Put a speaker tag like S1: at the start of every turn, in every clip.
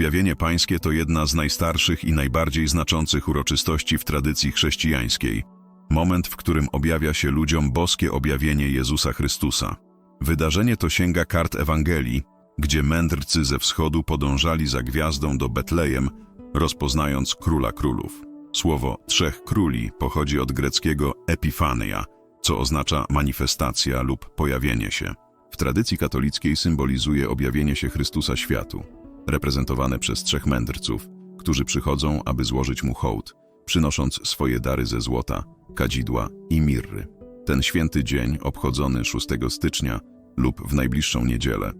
S1: Objawienie Pańskie to jedna z najstarszych i najbardziej znaczących uroczystości w tradycji chrześcijańskiej. Moment, w którym objawia się ludziom boskie objawienie Jezusa Chrystusa. Wydarzenie to sięga kart Ewangelii, gdzie mędrcy ze wschodu podążali za gwiazdą do Betlejem, rozpoznając Króla Królów. Słowo Trzech Króli pochodzi od greckiego epifania, co oznacza manifestacja lub pojawienie się. W tradycji katolickiej symbolizuje objawienie się Chrystusa światu, reprezentowane przez trzech mędrców, którzy przychodzą, aby złożyć mu hołd, przynosząc swoje dary ze złota, kadzidła i mirry. Ten święty dzień, obchodzony 6 stycznia lub w najbliższą niedzielę,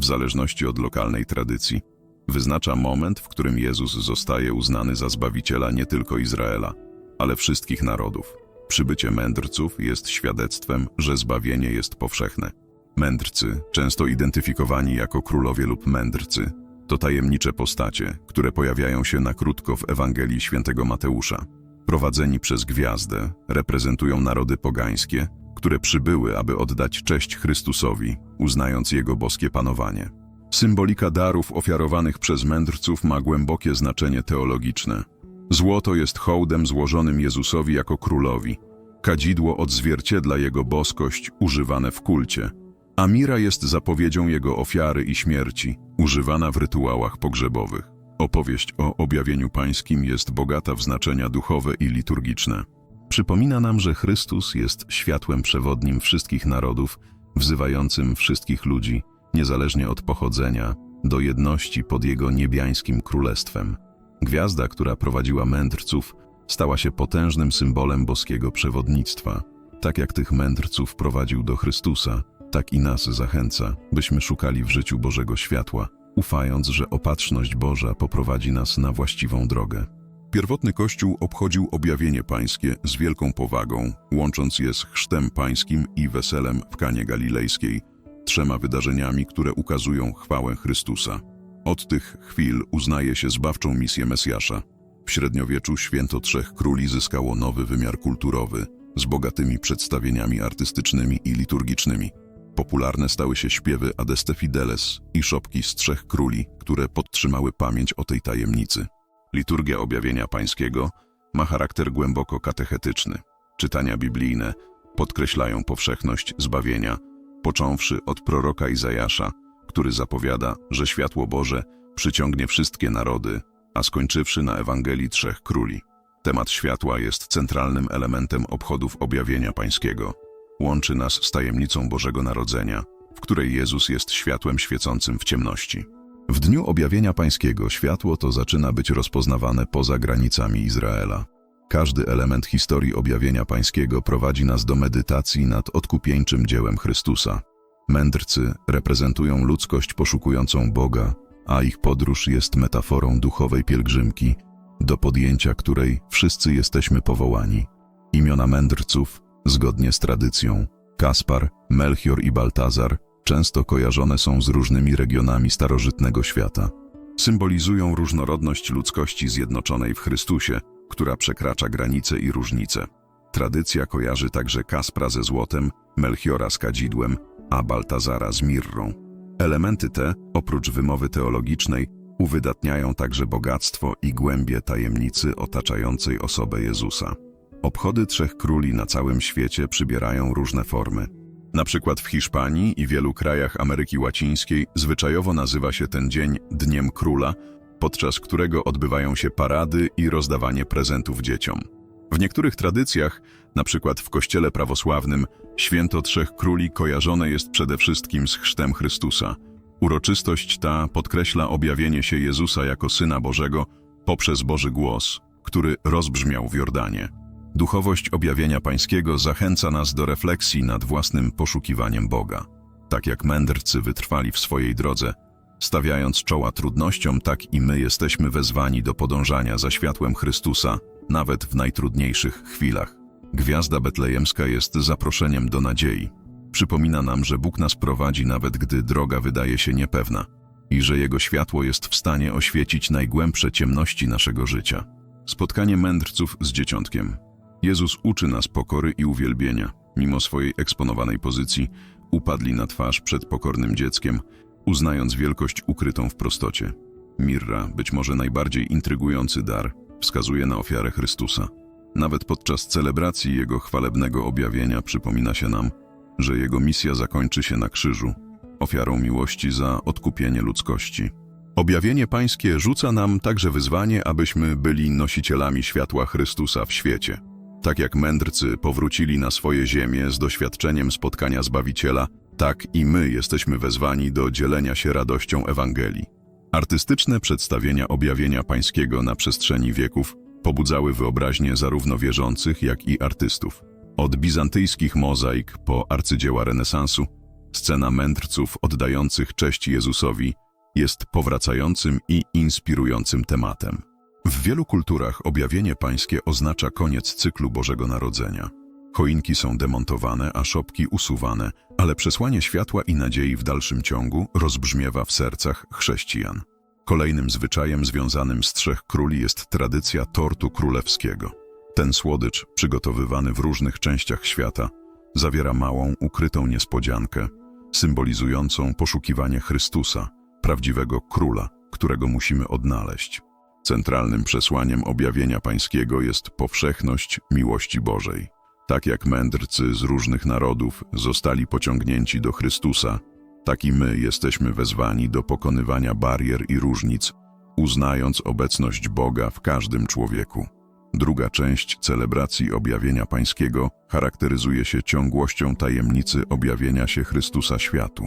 S1: w zależności od lokalnej tradycji, wyznacza moment, w którym Jezus zostaje uznany za Zbawiciela nie tylko Izraela, ale wszystkich narodów. Przybycie mędrców jest świadectwem, że zbawienie jest powszechne. Mędrcy, często identyfikowani jako królowie lub mędrcy, to tajemnicze postacie, które pojawiają się na krótko w Ewangelii świętego Mateusza. Prowadzeni przez gwiazdę, reprezentują narody pogańskie, które przybyły, aby oddać cześć Chrystusowi, uznając Jego boskie panowanie. Symbolika darów ofiarowanych przez mędrców ma głębokie znaczenie teologiczne. Złoto jest hołdem złożonym Jezusowi jako królowi. Kadzidło odzwierciedla Jego boskość używane w kulcie, a mira jest zapowiedzią Jego ofiary i śmierci, używana w rytuałach pogrzebowych. Opowieść o objawieniu pańskim jest bogata w znaczenia duchowe i liturgiczne. Przypomina nam, że Chrystus jest światłem przewodnim wszystkich narodów, wzywającym wszystkich ludzi, niezależnie od pochodzenia, do jedności pod Jego niebiańskim królestwem. Gwiazda, która prowadziła mędrców, stała się potężnym symbolem boskiego przewodnictwa. Tak jak tych mędrców prowadził do Chrystusa, tak i nas zachęca, byśmy szukali w życiu Bożego światła, ufając, że opatrzność Boża poprowadzi nas na właściwą drogę. Pierwotny Kościół obchodził objawienie pańskie z wielką powagą, łącząc je z chrztem pańskim i weselem w Kanie Galilejskiej, trzema wydarzeniami, które ukazują chwałę Chrystusa. Od tych chwil uznaje się zbawczą misję Mesjasza. W średniowieczu święto Trzech Króli zyskało nowy wymiar kulturowy, z bogatymi przedstawieniami artystycznymi i liturgicznymi. Popularne stały się śpiewy Adeste Fideles i szopki z Trzech Króli, które podtrzymały pamięć o tej tajemnicy. Liturgia Objawienia Pańskiego ma charakter głęboko katechetyczny. Czytania biblijne podkreślają powszechność zbawienia, począwszy od proroka Izajasza, który zapowiada, że światło Boże przyciągnie wszystkie narody, a skończywszy na Ewangelii Trzech Króli. Temat światła jest centralnym elementem obchodów objawienia pańskiego. Łączy nas z tajemnicą Bożego Narodzenia, w której Jezus jest światłem świecącym w ciemności. W dniu objawienia pańskiego światło to zaczyna być rozpoznawane poza granicami Izraela. Każdy element historii objawienia pańskiego prowadzi nas do medytacji nad odkupieńczym dziełem Chrystusa. Mędrcy reprezentują ludzkość poszukującą Boga, a ich podróż jest metaforą duchowej pielgrzymki, do podjęcia której wszyscy jesteśmy powołani. Imiona mędrców, zgodnie z tradycją, Kaspar, Melchior i Baltazar, często kojarzone są z różnymi regionami starożytnego świata. Symbolizują różnorodność ludzkości zjednoczonej w Chrystusie, która przekracza granice i różnice. Tradycja kojarzy także Kaspra ze złotem, Melchiora z kadzidłem, a Baltazara z mirrą. Elementy te, oprócz wymowy teologicznej, uwydatniają także bogactwo i głębie tajemnicy otaczającej osobę Jezusa. Obchody Trzech Króli na całym świecie przybierają różne formy. Na przykład w Hiszpanii i wielu krajach Ameryki Łacińskiej zwyczajowo nazywa się ten dzień Dniem Króla, podczas którego odbywają się parady i rozdawanie prezentów dzieciom. W niektórych tradycjach, na przykład w kościele prawosławnym, święto Trzech Króli kojarzone jest przede wszystkim z chrztem Chrystusa. Uroczystość ta podkreśla objawienie się Jezusa jako Syna Bożego poprzez Boży głos, który rozbrzmiał w Jordanie. Duchowość objawienia pańskiego zachęca nas do refleksji nad własnym poszukiwaniem Boga. Tak jak mędrcy wytrwali w swojej drodze, stawiając czoła trudnościom, tak i my jesteśmy wezwani do podążania za światłem Chrystusa, nawet w najtrudniejszych chwilach. Gwiazda betlejemska jest zaproszeniem do nadziei. Przypomina nam, że Bóg nas prowadzi nawet gdy droga wydaje się niepewna i że Jego światło jest w stanie oświecić najgłębsze ciemności naszego życia. Spotkanie mędrców z dzieciątkiem. Jezus uczy nas pokory i uwielbienia. Mimo swojej eksponowanej pozycji, upadli na twarz przed pokornym dzieckiem, uznając wielkość ukrytą w prostocie. Mirra, być może najbardziej intrygujący dar, wskazuje na ofiarę Chrystusa. Nawet podczas celebracji Jego chwalebnego objawienia przypomina się nam, że Jego misja zakończy się na krzyżu, ofiarą miłości za odkupienie ludzkości. Objawienie Pańskie rzuca nam także wyzwanie, abyśmy byli nosicielami światła Chrystusa w świecie. Tak jak mędrcy powrócili na swoje ziemię z doświadczeniem spotkania Zbawiciela, tak i my jesteśmy wezwani do dzielenia się radością Ewangelii. Artystyczne przedstawienia objawienia pańskiego na przestrzeni wieków pobudzały wyobraźnię zarówno wierzących, jak i artystów. Od bizantyjskich mozaik po arcydzieła renesansu, scena mędrców oddających cześć Jezusowi jest powracającym i inspirującym tematem. W wielu kulturach objawienie pańskie oznacza koniec cyklu Bożego Narodzenia. Choinki są demontowane, a szopki usuwane, ale przesłanie światła i nadziei w dalszym ciągu rozbrzmiewa w sercach chrześcijan. Kolejnym zwyczajem związanym z Trzech Króli jest tradycja tortu królewskiego. Ten słodycz, przygotowywany w różnych częściach świata, zawiera małą, ukrytą niespodziankę, symbolizującą poszukiwanie Chrystusa, prawdziwego króla, którego musimy odnaleźć. Centralnym przesłaniem objawienia pańskiego jest powszechność miłości Bożej. Tak jak mędrcy z różnych narodów zostali pociągnięci do Chrystusa, tak i my jesteśmy wezwani do pokonywania barier i różnic, uznając obecność Boga w każdym człowieku. Druga część celebracji objawienia pańskiego charakteryzuje się ciągłością tajemnicy objawienia się Chrystusa światu.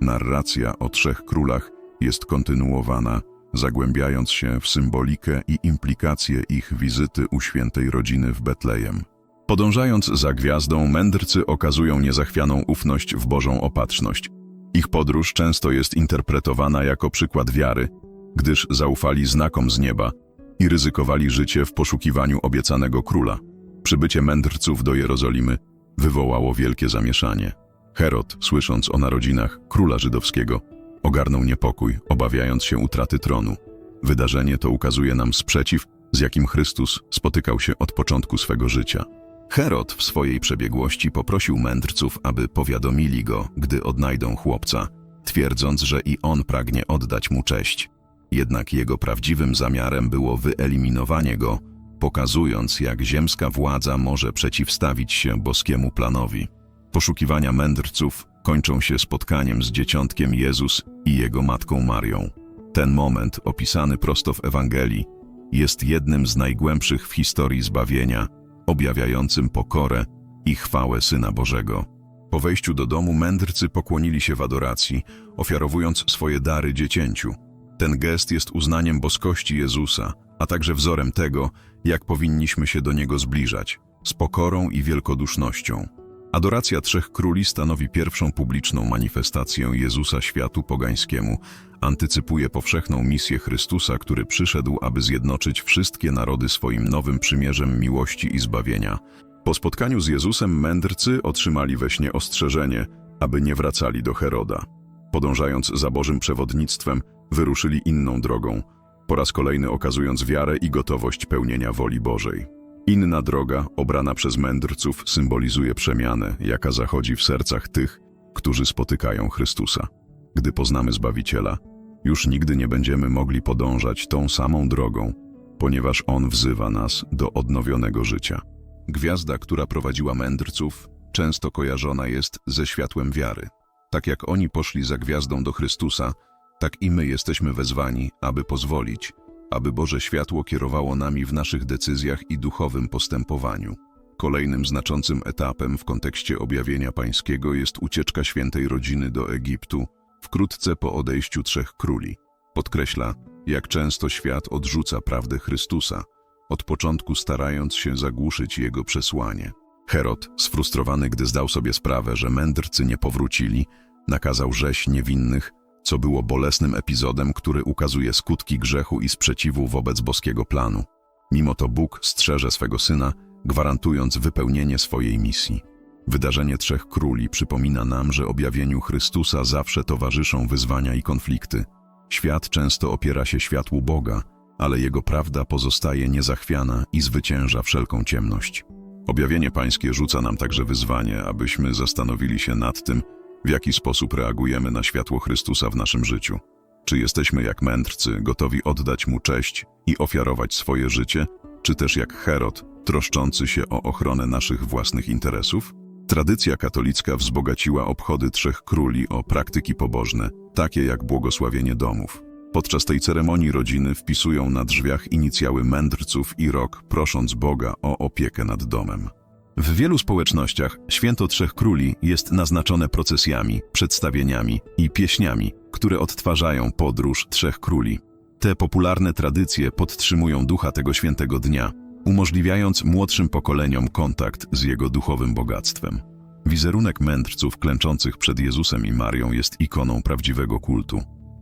S1: Narracja o trzech królach jest kontynuowana, zagłębiając się w symbolikę i implikacje ich wizyty u świętej rodziny w Betlejem. Podążając za gwiazdą, mędrcy okazują niezachwianą ufność w Bożą opatrzność. Ich podróż często jest interpretowana jako przykład wiary, gdyż zaufali znakom z nieba i ryzykowali życie w poszukiwaniu obiecanego króla. Przybycie mędrców do Jerozolimy wywołało wielkie zamieszanie. Herod, słysząc o narodzinach króla żydowskiego, ogarnął niepokój, obawiając się utraty tronu. Wydarzenie to ukazuje nam sprzeciw, z jakim Chrystus spotykał się od początku swego życia. Herod w swojej przebiegłości poprosił mędrców, aby powiadomili go, gdy odnajdą chłopca, twierdząc, że i on pragnie oddać mu cześć. Jednak jego prawdziwym zamiarem było wyeliminowanie go, pokazując, jak ziemska władza może przeciwstawić się boskiemu planowi. Poszukiwania mędrców kończą się spotkaniem z dzieciątkiem Jezus i jego matką Marią. Ten moment, opisany prosto w Ewangelii, jest jednym z najgłębszych w historii zbawienia, objawiającym pokorę i chwałę Syna Bożego. Po wejściu do domu mędrcy pokłonili się w adoracji, ofiarowując swoje dary dziecięciu. Ten gest jest uznaniem boskości Jezusa, a także wzorem tego, jak powinniśmy się do Niego zbliżać, z pokorą i wielkodusznością. Adoracja Trzech Króli stanowi pierwszą publiczną manifestację Jezusa światu pogańskiemu, antycypuje powszechną misję Chrystusa, który przyszedł, aby zjednoczyć wszystkie narody swoim nowym przymierzem miłości i zbawienia. Po spotkaniu z Jezusem mędrcy otrzymali we śnie ostrzeżenie, aby nie wracali do Heroda. Podążając za Bożym przewodnictwem, wyruszyli inną drogą, po raz kolejny okazując wiarę i gotowość pełnienia woli Bożej. Inna droga, obrana przez mędrców, symbolizuje przemianę, jaka zachodzi w sercach tych, którzy spotykają Chrystusa. Gdy poznamy Zbawiciela, już nigdy nie będziemy mogli podążać tą samą drogą, ponieważ On wzywa nas do odnowionego życia. Gwiazda, która prowadziła mędrców, często kojarzona jest ze światłem wiary. Tak jak oni poszli za gwiazdą do Chrystusa, tak i my jesteśmy wezwani, aby pozwolić, aby Boże światło kierowało nami w naszych decyzjach i duchowym postępowaniu. Kolejnym znaczącym etapem w kontekście objawienia pańskiego jest ucieczka świętej rodziny do Egiptu, wkrótce po odejściu trzech króli. Podkreśla, jak często świat odrzuca prawdę Chrystusa, od początku starając się zagłuszyć jego przesłanie. Herod, sfrustrowany, gdy zdał sobie sprawę, że mędrcy nie powrócili, nakazał rzeź niewinnych, co było bolesnym epizodem, który ukazuje skutki grzechu i sprzeciwu wobec boskiego planu. Mimo to Bóg strzeże swego Syna, gwarantując wypełnienie swojej misji. Wydarzenie Trzech Króli przypomina nam, że objawieniu Chrystusa zawsze towarzyszą wyzwania i konflikty. Świat często opiera się światłu Boga, ale Jego prawda pozostaje niezachwiana i zwycięża wszelką ciemność. Objawienie Pańskie rzuca nam także wyzwanie, abyśmy zastanowili się nad tym, w jaki sposób reagujemy na światło Chrystusa w naszym życiu. Czy jesteśmy jak mędrcy, gotowi oddać mu cześć i ofiarować swoje życie, czy też jak Herod, troszczący się o ochronę naszych własnych interesów? Tradycja katolicka wzbogaciła obchody Trzech Króli o praktyki pobożne, takie jak błogosławienie domów. Podczas tej ceremonii rodziny wpisują na drzwiach inicjały mędrców i rok, prosząc Boga o opiekę nad domem. W wielu społecznościach święto Trzech Króli jest naznaczone procesjami, przedstawieniami i pieśniami, które odtwarzają podróż Trzech Króli. Te popularne tradycje podtrzymują ducha tego świętego dnia, umożliwiając młodszym pokoleniom kontakt z jego duchowym bogactwem. Wizerunek mędrców klęczących przed Jezusem i Marią jest ikoną prawdziwego kultu.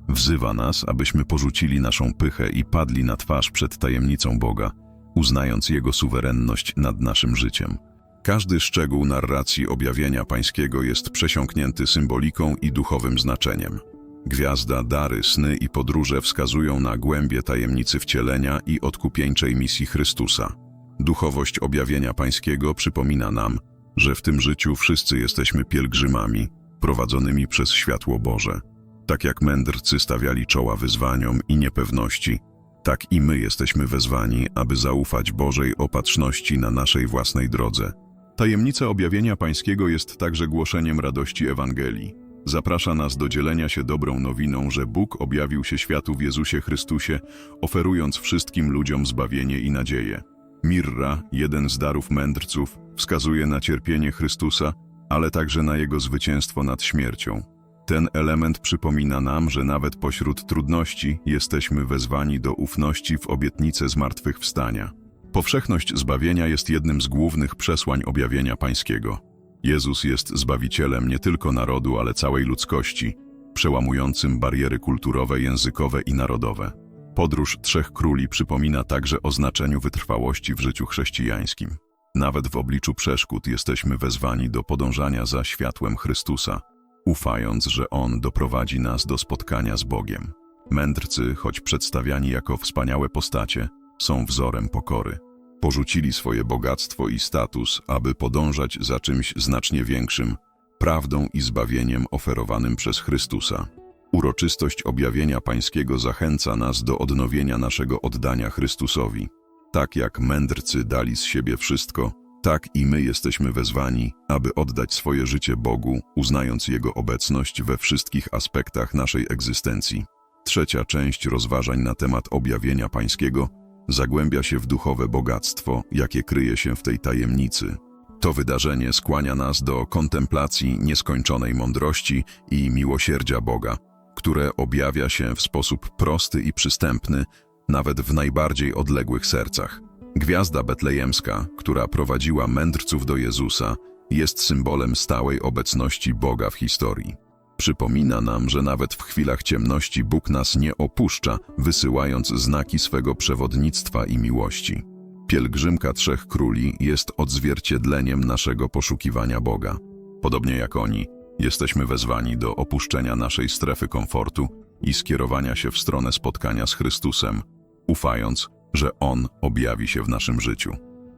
S1: Wzywa nas, abyśmy porzucili naszą pychę i padli na twarz przed tajemnicą Boga, uznając Jego suwerenność nad naszym życiem. Każdy szczegół narracji objawienia pańskiego jest przesiąknięty symboliką i duchowym znaczeniem. Gwiazda, dary, sny i podróże wskazują na głębie tajemnicy wcielenia i odkupieńczej misji Chrystusa. Duchowość objawienia pańskiego przypomina nam, że w tym życiu wszyscy jesteśmy pielgrzymami, prowadzonymi przez światło Boże. Tak jak mędrcy stawiali czoła wyzwaniom i niepewności, tak i my jesteśmy wezwani, aby zaufać Bożej opatrzności na naszej własnej drodze. Tajemnica objawienia pańskiego jest także głoszeniem radości Ewangelii. Zaprasza nas do dzielenia się dobrą nowiną, że Bóg objawił się światu w Jezusie Chrystusie, oferując wszystkim ludziom zbawienie i nadzieję. Mirra, jeden z darów mędrców, wskazuje na cierpienie Chrystusa, ale także na Jego zwycięstwo nad śmiercią. Ten element przypomina nam, że nawet pośród trudności jesteśmy wezwani do ufności w obietnicę zmartwychwstania. Powszechność zbawienia jest jednym z głównych przesłań objawienia pańskiego. Jezus jest Zbawicielem nie tylko narodu, ale całej ludzkości, przełamującym bariery kulturowe, językowe i narodowe. Podróż Trzech Króli przypomina także o znaczeniu wytrwałości w życiu chrześcijańskim. Nawet w obliczu przeszkód jesteśmy wezwani do podążania za światłem Chrystusa, ufając, że On doprowadzi nas do spotkania z Bogiem. Mędrcy, choć przedstawiani jako wspaniałe postacie, są wzorem pokory. Porzucili swoje bogactwo i status, aby podążać za czymś znacznie większym, prawdą i zbawieniem oferowanym przez Chrystusa. Uroczystość objawienia pańskiego zachęca nas do odnowienia naszego oddania Chrystusowi. Tak jak mędrcy dali z siebie wszystko, tak i my jesteśmy wezwani, aby oddać swoje życie Bogu, uznając Jego obecność we wszystkich aspektach naszej egzystencji. Trzecia część rozważań na temat objawienia pańskiego zagłębia się w duchowe bogactwo, jakie kryje się w tej tajemnicy. To wydarzenie skłania nas do kontemplacji nieskończonej mądrości i miłosierdzia Boga, które objawia się w sposób prosty i przystępny, nawet w najbardziej odległych sercach. Gwiazda betlejemska, która prowadziła mędrców do Jezusa, jest symbolem stałej obecności Boga w historii. Przypomina nam, że nawet w chwilach ciemności Bóg nas nie opuszcza, wysyłając znaki swego przewodnictwa i miłości. Pielgrzymka Trzech Króli jest odzwierciedleniem naszego poszukiwania Boga. Podobnie jak oni, jesteśmy wezwani do opuszczenia naszej strefy komfortu i skierowania się w stronę spotkania z Chrystusem, ufając, że On objawi się w naszym życiu.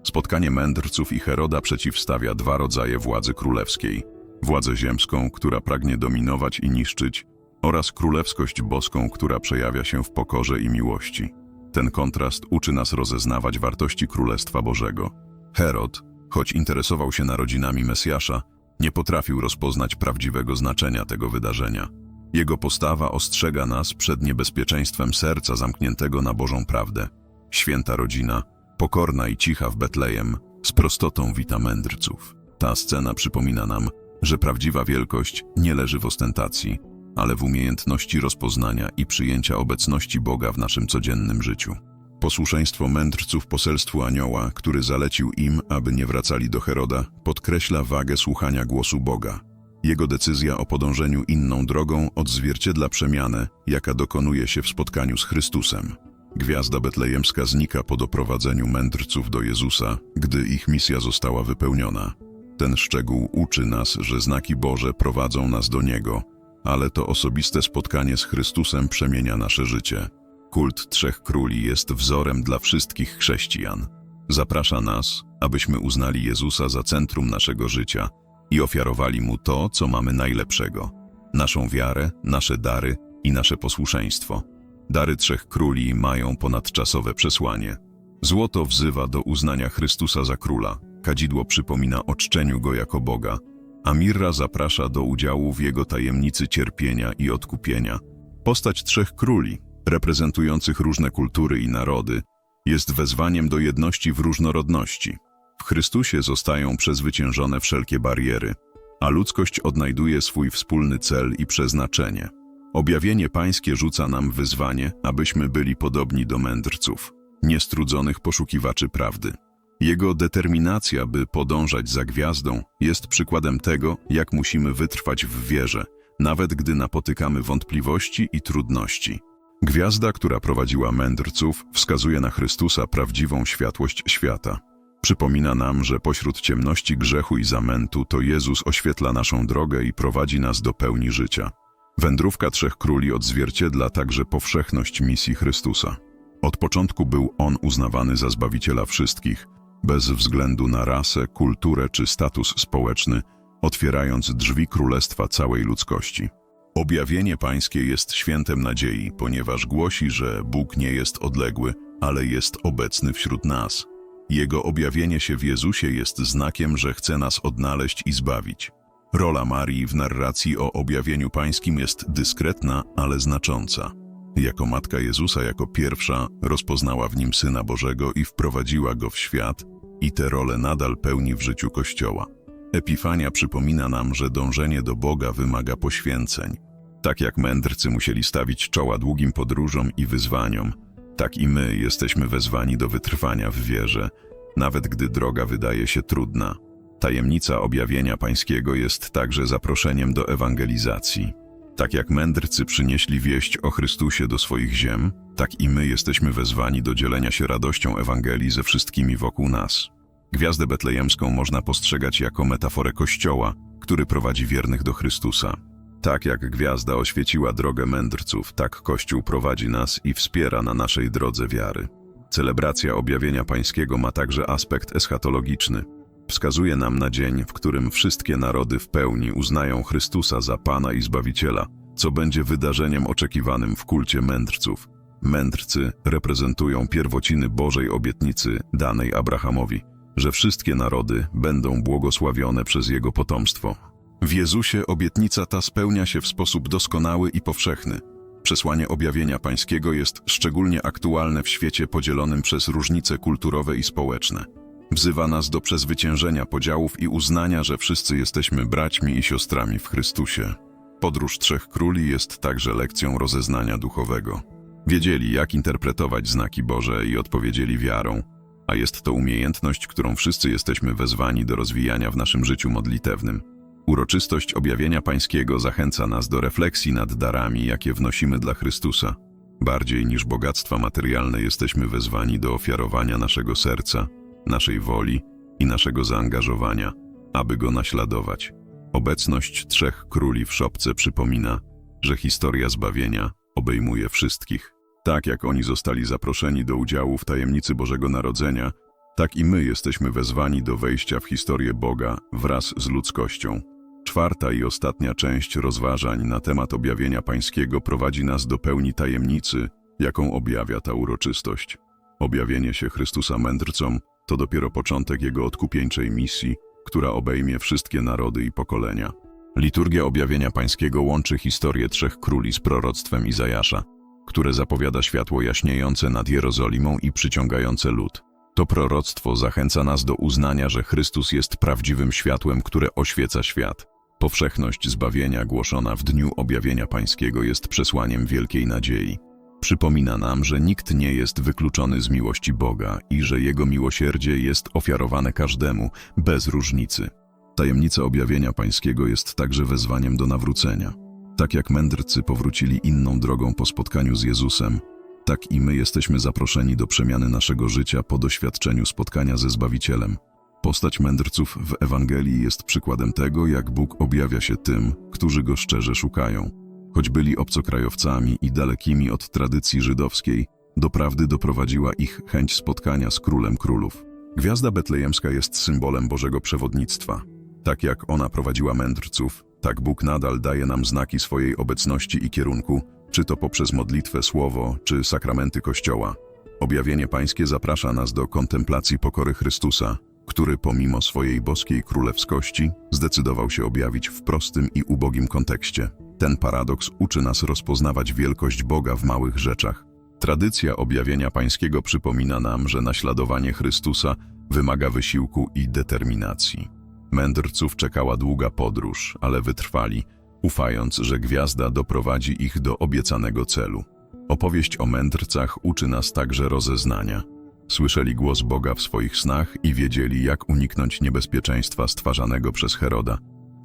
S1: Spotkanie mędrców i Heroda przeciwstawia dwa rodzaje władzy królewskiej – władzę ziemską, która pragnie dominować i niszczyć, oraz królewskość boską, która przejawia się w pokorze i miłości. Ten kontrast uczy nas rozeznawać wartości Królestwa Bożego. Herod, choć interesował się narodzinami Mesjasza, nie potrafił rozpoznać prawdziwego znaczenia tego wydarzenia. Jego postawa ostrzega nas przed niebezpieczeństwem serca zamkniętego na Bożą prawdę. Święta rodzina, pokorna i cicha w Betlejem, z prostotą wita mędrców. Ta scena przypomina nam, że prawdziwa wielkość nie leży w ostentacji, ale w umiejętności rozpoznania i przyjęcia obecności Boga w naszym codziennym życiu. Posłuszeństwo mędrców poselstwu anioła, który zalecił im, aby nie wracali do Heroda, podkreśla wagę słuchania głosu Boga. Jego decyzja o podążeniu inną drogą odzwierciedla przemianę, jaka dokonuje się w spotkaniu z Chrystusem. Gwiazda betlejemska znika po doprowadzeniu mędrców do Jezusa, gdy ich misja została wypełniona. Ten szczegół uczy nas, że znaki Boże prowadzą nas do Niego, ale to osobiste spotkanie z Chrystusem przemienia nasze życie. Kult Trzech Króli jest wzorem dla wszystkich chrześcijan. Zaprasza nas, abyśmy uznali Jezusa za centrum naszego życia i ofiarowali Mu to, co mamy najlepszego. Naszą wiarę, nasze dary i nasze posłuszeństwo. Dary trzech króli mają ponadczasowe przesłanie. Złoto wzywa do uznania Chrystusa za króla, kadzidło przypomina o czczeniu go jako Boga, a mirra zaprasza do udziału w jego tajemnicy cierpienia i odkupienia. Postać trzech króli, reprezentujących różne kultury i narody, jest wezwaniem do jedności w różnorodności. W Chrystusie zostają przezwyciężone wszelkie bariery, a ludzkość odnajduje swój wspólny cel i przeznaczenie. Objawienie pańskie rzuca nam wyzwanie, abyśmy byli podobni do mędrców, niestrudzonych poszukiwaczy prawdy. Jego determinacja, by podążać za gwiazdą, jest przykładem tego, jak musimy wytrwać w wierze, nawet gdy napotykamy wątpliwości i trudności. Gwiazda, która prowadziła mędrców, wskazuje na Chrystusa prawdziwą światłość świata. Przypomina nam, że pośród ciemności grzechu i zamętu to Jezus oświetla naszą drogę i prowadzi nas do pełni życia. Wędrówka Trzech Króli odzwierciedla także powszechność misji Chrystusa. Od początku był On uznawany za Zbawiciela wszystkich, bez względu na rasę, kulturę czy status społeczny, otwierając drzwi Królestwa całej ludzkości. Objawienie Pańskie jest świętem nadziei, ponieważ głosi, że Bóg nie jest odległy, ale jest obecny wśród nas. Jego objawienie się w Jezusie jest znakiem, że chce nas odnaleźć i zbawić. Rola Marii w narracji o objawieniu pańskim jest dyskretna, ale znacząca. Jako matka Jezusa, jako pierwsza, rozpoznała w nim Syna Bożego i wprowadziła go w świat, i tę rolę nadal pełni w życiu Kościoła. Epifania przypomina nam, że dążenie do Boga wymaga poświęceń. Tak jak mędrcy musieli stawić czoła długim podróżom i wyzwaniom, tak i my jesteśmy wezwani do wytrwania w wierze, nawet gdy droga wydaje się trudna. Tajemnica objawienia pańskiego jest także zaproszeniem do ewangelizacji. Tak jak mędrcy przynieśli wieść o Chrystusie do swoich ziem, tak i my jesteśmy wezwani do dzielenia się radością Ewangelii ze wszystkimi wokół nas. Gwiazdę betlejemską można postrzegać jako metaforę Kościoła, który prowadzi wiernych do Chrystusa. Tak jak gwiazda oświeciła drogę mędrców, tak Kościół prowadzi nas i wspiera na naszej drodze wiary. Celebracja objawienia pańskiego ma także aspekt eschatologiczny. Wskazuje nam na dzień, w którym wszystkie narody w pełni uznają Chrystusa za Pana i Zbawiciela, co będzie wydarzeniem oczekiwanym w kulcie mędrców. Mędrcy reprezentują pierwociny Bożej obietnicy danej Abrahamowi, że wszystkie narody będą błogosławione przez jego potomstwo. W Jezusie obietnica ta spełnia się w sposób doskonały i powszechny. Przesłanie objawienia pańskiego jest szczególnie aktualne w świecie podzielonym przez różnice kulturowe i społeczne. Wzywa nas do przezwyciężenia podziałów i uznania, że wszyscy jesteśmy braćmi i siostrami w Chrystusie. Podróż Trzech Króli jest także lekcją rozeznania duchowego. Wiedzieli, jak interpretować znaki Boże i odpowiedzieli wiarą, a jest to umiejętność, którą wszyscy jesteśmy wezwani do rozwijania w naszym życiu modlitewnym. Uroczystość objawienia pańskiego zachęca nas do refleksji nad darami, jakie wnosimy dla Chrystusa. Bardziej niż bogactwa materialne jesteśmy wezwani do ofiarowania naszego serca, naszej woli i naszego zaangażowania, aby go naśladować. Obecność trzech króli w szopce przypomina, że historia zbawienia obejmuje wszystkich. Tak jak oni zostali zaproszeni do udziału w tajemnicy Bożego Narodzenia, tak i my jesteśmy wezwani do wejścia w historię Boga wraz z ludzkością. Czwarta i ostatnia część rozważań na temat objawienia pańskiego prowadzi nas do pełni tajemnicy, jaką objawia ta uroczystość. Objawienie się Chrystusa mędrcom to dopiero początek Jego odkupieńczej misji, która obejmie wszystkie narody i pokolenia. Liturgia objawienia pańskiego łączy historię trzech króli z proroctwem Izajasza, które zapowiada światło jaśniejące nad Jerozolimą i przyciągające lud. To proroctwo zachęca nas do uznania, że Chrystus jest prawdziwym światłem, które oświeca świat. Powszechność zbawienia głoszona w dniu objawienia pańskiego jest przesłaniem wielkiej nadziei. Przypomina nam, że nikt nie jest wykluczony z miłości Boga i że Jego miłosierdzie jest ofiarowane każdemu, bez różnicy. Tajemnica objawienia pańskiego jest także wezwaniem do nawrócenia. Tak jak mędrcy powrócili inną drogą po spotkaniu z Jezusem, tak i my jesteśmy zaproszeni do przemiany naszego życia po doświadczeniu spotkania ze Zbawicielem. Postać mędrców w Ewangelii jest przykładem tego, jak Bóg objawia się tym, którzy Go szczerze szukają. Choć byli obcokrajowcami i dalekimi od tradycji żydowskiej, do prawdy doprowadziła ich chęć spotkania z Królem Królów. Gwiazda betlejemska jest symbolem Bożego przewodnictwa. Tak jak ona prowadziła mędrców, tak Bóg nadal daje nam znaki swojej obecności i kierunku, czy to poprzez modlitwę, słowo, czy sakramenty Kościoła. Objawienie Pańskie zaprasza nas do kontemplacji pokory Chrystusa, który pomimo swojej boskiej królewskości zdecydował się objawić w prostym i ubogim kontekście. Ten paradoks uczy nas rozpoznawać wielkość Boga w małych rzeczach. Tradycja objawienia Pańskiego przypomina nam, że naśladowanie Chrystusa wymaga wysiłku i determinacji. Mędrców czekała długa podróż, ale wytrwali, ufając, że gwiazda doprowadzi ich do obiecanego celu. Opowieść o mędrcach uczy nas także rozeznania. Słyszeli głos Boga w swoich snach i wiedzieli, jak uniknąć niebezpieczeństwa stwarzanego przez Heroda,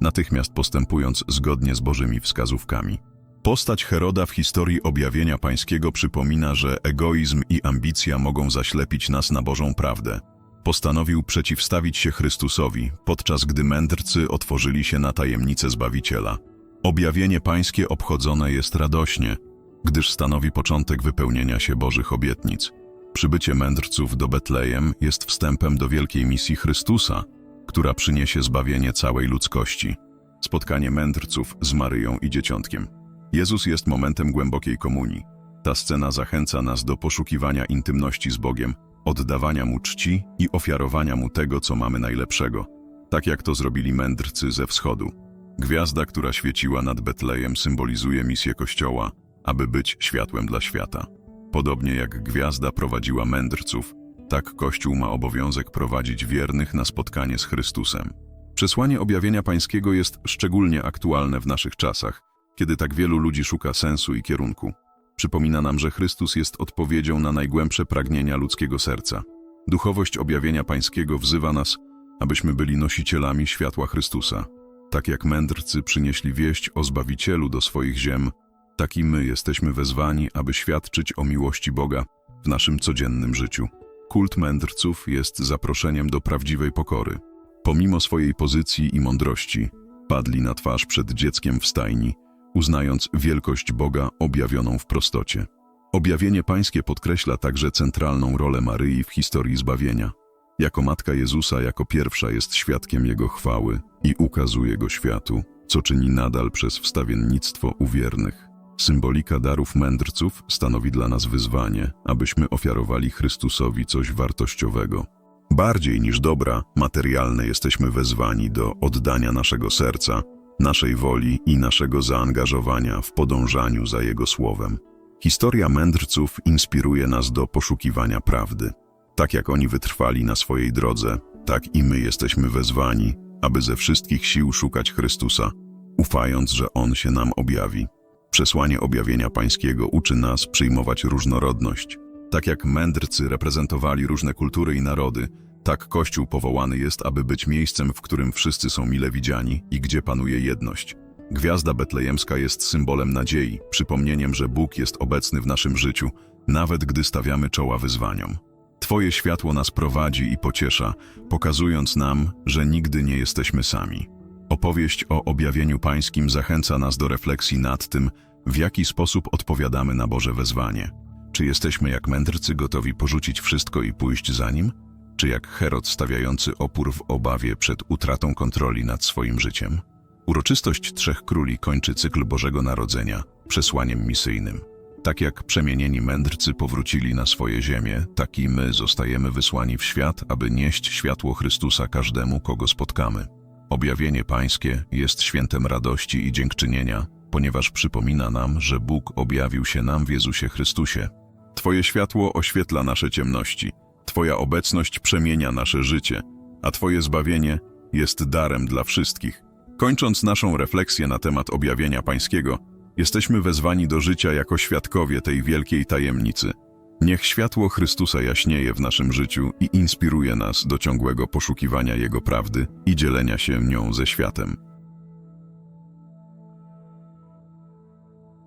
S1: natychmiast postępując zgodnie z Bożymi wskazówkami. Postać Heroda w historii objawienia pańskiego przypomina, że egoizm i ambicja mogą zaślepić nas na Bożą prawdę. Postanowił przeciwstawić się Chrystusowi, podczas gdy mędrcy otworzyli się na tajemnicę Zbawiciela. Objawienie pańskie obchodzone jest radośnie, gdyż stanowi początek wypełnienia się Bożych obietnic. Przybycie mędrców do Betlejem jest wstępem do wielkiej misji Chrystusa, która przyniesie zbawienie całej ludzkości. Spotkanie mędrców z Maryją i Dzieciątkiem. Jezus jest momentem głębokiej komunii. Ta scena zachęca nas do poszukiwania intymności z Bogiem, oddawania Mu czci i ofiarowania Mu tego, co mamy najlepszego, tak jak to zrobili mędrcy ze wschodu. Gwiazda, która świeciła nad Betlejem, symbolizuje misję Kościoła, aby być światłem dla świata. Podobnie jak gwiazda prowadziła mędrców, tak Kościół ma obowiązek prowadzić wiernych na spotkanie z Chrystusem. Przesłanie objawienia pańskiego jest szczególnie aktualne w naszych czasach, kiedy tak wielu ludzi szuka sensu i kierunku. Przypomina nam, że Chrystus jest odpowiedzią na najgłębsze pragnienia ludzkiego serca. Duchowość objawienia pańskiego wzywa nas, abyśmy byli nosicielami światła Chrystusa. Tak jak mędrcy przynieśli wieść o Zbawicielu do swoich ziem, tak i my jesteśmy wezwani, aby świadczyć o miłości Boga w naszym codziennym życiu. Kult mędrców jest zaproszeniem do prawdziwej pokory. Pomimo swojej pozycji i mądrości, padli na twarz przed dzieckiem w stajni, uznając wielkość Boga objawioną w prostocie. Objawienie pańskie podkreśla także centralną rolę Maryi w historii zbawienia. Jako Matka Jezusa, jako pierwsza jest świadkiem Jego chwały i ukazuje Go światu, co czyni nadal przez wstawiennictwo uwiernych. Symbolika darów mędrców stanowi dla nas wyzwanie, abyśmy ofiarowali Chrystusowi coś wartościowego. Bardziej niż dobra materialne jesteśmy wezwani do oddania naszego serca, naszej woli i naszego zaangażowania w podążaniu za Jego słowem. Historia mędrców inspiruje nas do poszukiwania prawdy. Tak jak oni wytrwali na swojej drodze, tak i my jesteśmy wezwani, aby ze wszystkich sił szukać Chrystusa, ufając, że On się nam objawi. Przesłanie objawienia pańskiego uczy nas przyjmować różnorodność. Tak jak mędrcy reprezentowali różne kultury i narody, tak Kościół powołany jest, aby być miejscem, w którym wszyscy są mile widziani i gdzie panuje jedność. Gwiazda betlejemska jest symbolem nadziei, przypomnieniem, że Bóg jest obecny w naszym życiu, nawet gdy stawiamy czoła wyzwaniom. Twoje światło nas prowadzi i pociesza, pokazując nam, że nigdy nie jesteśmy sami. Opowieść o objawieniu pańskim zachęca nas do refleksji nad tym, w jaki sposób odpowiadamy na Boże wezwanie. Czy jesteśmy jak mędrcy gotowi porzucić wszystko i pójść za nim? Czy jak Herod stawiający opór w obawie przed utratą kontroli nad swoim życiem? Uroczystość Trzech Króli kończy cykl Bożego Narodzenia przesłaniem misyjnym. Tak jak przemienieni mędrcy powrócili na swoje ziemię, tak i my zostajemy wysłani w świat, aby nieść światło Chrystusa każdemu, kogo spotkamy. Objawienie Pańskie jest świętem radości i dziękczynienia, ponieważ przypomina nam, że Bóg objawił się nam w Jezusie Chrystusie. Twoje światło oświetla nasze ciemności, Twoja obecność przemienia nasze życie, a Twoje zbawienie jest darem dla wszystkich. Kończąc naszą refleksję na temat objawienia Pańskiego, jesteśmy wezwani do życia jako świadkowie tej wielkiej tajemnicy. Niech światło Chrystusa jaśnieje w naszym życiu i inspiruje nas do ciągłego poszukiwania Jego prawdy i dzielenia się nią ze światem.